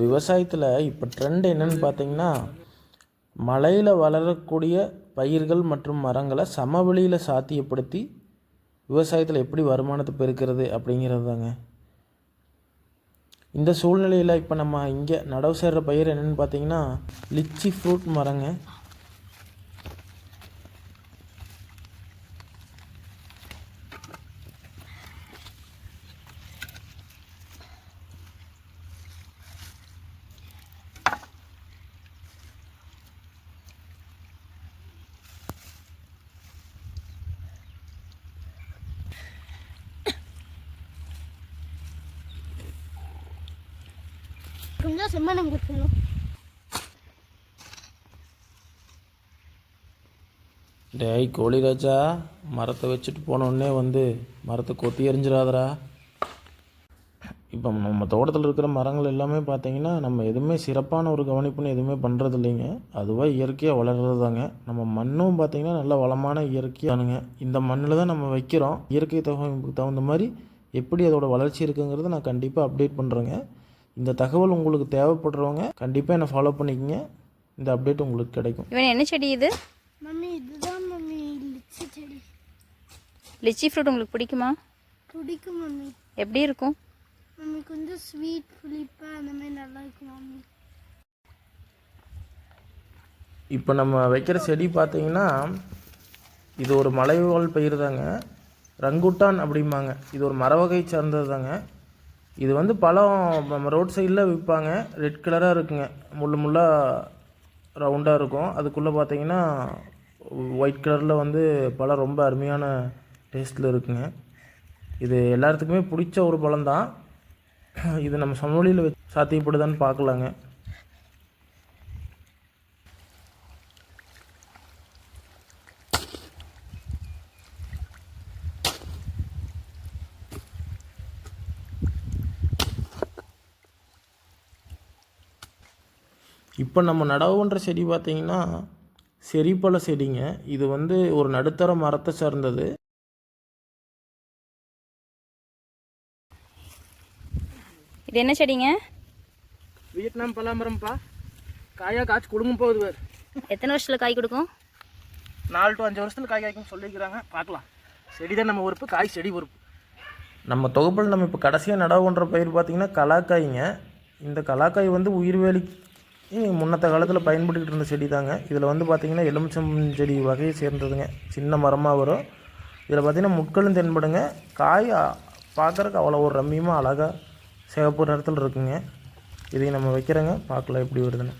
விவசாயத்தில் இப்போ ட்ரெண்ட் என்னன்னு பார்த்தீங்கன்னா மலையில் வளரக்கூடிய பயிர்கள் மற்றும் மரங்களை சமவெளியில் சாத்தியப்படுத்தி விவசாயத்தில் எப்படி வருமானத்தை பெருக்கிறது அப்படிங்கிறது தாங்க இந்த சூழ்நிலையில் இப்போ நம்ம இங்கே நடவு செய்கிற பயிர் என்னென்னு பார்த்தீங்கன்னா லிச்சி ஃப்ரூட் மரங்க. கொஞ்சம் செம்மணம் கொடுக்கணும் டேய் கோழிராஜா மரத்தை வச்சுட்டு போனோடனே வந்து மரத்தை கொத்தி எறிஞ்சிடாதடா. இப்போ நம்ம தோட்டத்தில் இருக்கிற மரங்கள் எல்லாமே பார்த்தீங்கன்னா நம்ம எதுவுமே சிறப்பான ஒரு கவனிப்புன்னு எதுவுமே பண்ணுறது இல்லைங்க அதுவாக இயற்கையாக வளர்கிறது தாங்க நம்ம மண்ணும் பார்த்தீங்கன்னா நல்ல வளமான இயற்கையானுங்க. இந்த மண்ணில் தான் நம்ம வைக்கிறோம். இயற்கை தகவலுக்கு தகுந்த மாதிரி எப்படி அதோடய வளர்ச்சி இருக்குங்கிறத நான் கண்டிப்பாக அப்டேட் பண்ணுறேங்க இந்த தகவல் உங்களுக்கு தேவைப்படுறவங்க கண்டிப்பாக என்னை ஃபாலோ பண்ணிக்கங்க. இந்த அப்டேட் உங்களுக்கு கிடைக்கும். இவன் என்ன செடி இது? மம்மி இதுதான் மம்மி லிச்சி செடி. லிச்சி ஃப்ரூட் உங்களுக்கு பிடிக்குமா? பிடிக்கும் மம்மி. எப்படி இருக்கும்? மம்மி கொஞ்சம் ஸ்வீட் புளிப்பா அந்த மாதிரி நல்லா இருக்கும் மம்மி. இப்போ நம்ம வைக்கிற செடி பார்த்தீங்கன்னா இது ஒரு மலைவாழ் பயிர் தாங்க ரங்குட்டான் அப்படிம்பாங்க. இது ஒரு மர வகை சார்ந்தது தாங்க இது வந்து பழம் நம்ம ரோட் சைடில் விற்பாங்க ரெட் கலராக இருக்குங்க. முள்ளு முள்ளாக ரவுண்டாக இருக்கும். அதுக்குள்ளே பார்த்தீங்கன்னா ஒயிட் கலரில் வந்து பழம் ரொம்ப அருமையான டேஸ்ட்டில் இருக்குங்க. இது எல்லாத்துக்குமே பிடிச்ச ஒரு பழம் தான் இது நம்ம சமவெளியில் வச்சு சாத்தியப்படுதான்னு பார்க்கலாங்க. இப்போ நம்ம நடவு பண்ணுற செடி பார்த்தீங்கன்னா செரிப்பழ செடிங்க. இது வந்து ஒரு நடுத்தர மரத்தை சார்ந்தது. இது என்ன செடிங்க? வியட்நாம் பலாமரம்ப்பா. காயா காய்ச்சி கொடுங்க போகுது வேறு எத்தனை வருஷத்தில் காய் கொடுக்கும்? நாலு டு அஞ்சு வருஷத்துல காய் காய்க்கும் சொல்லிக்கிறாங்க பார்க்கலாம். செடி தான் நம்ம பொறுப்பு காய் செடி பொறுப்பு நம்ம தொகுப்பில் நம்ம இப்போ கடைசியாக நடவு பண்ணுற பயிர் பார்த்திங்கன்னா கலாக்காய்ங்க. இந்த கலாக்காய் வந்து உயிர்வேலி முன்னத்த காலத்தில் பயன்படுத்திகிட்டு இருந்த செடி தாங்க இதில் வந்து பார்த்திங்கன்னா எலுமிச்சம் செடி வகையை சேர்ந்ததுங்க. சின்ன மரமாக வரும். இதில் பார்த்திங்கன்னா முட்களும் தென்படுங்க. காய் பார்க்குறக்கு அவ்வளோ ஒரு ரம்மியமாக அழகாக சிவப்பு நிறத்தில் இருக்குங்க. இதை நம்ம வைக்கிறோங்க. பார்க்கலாம் எப்படி வருதுன்னு.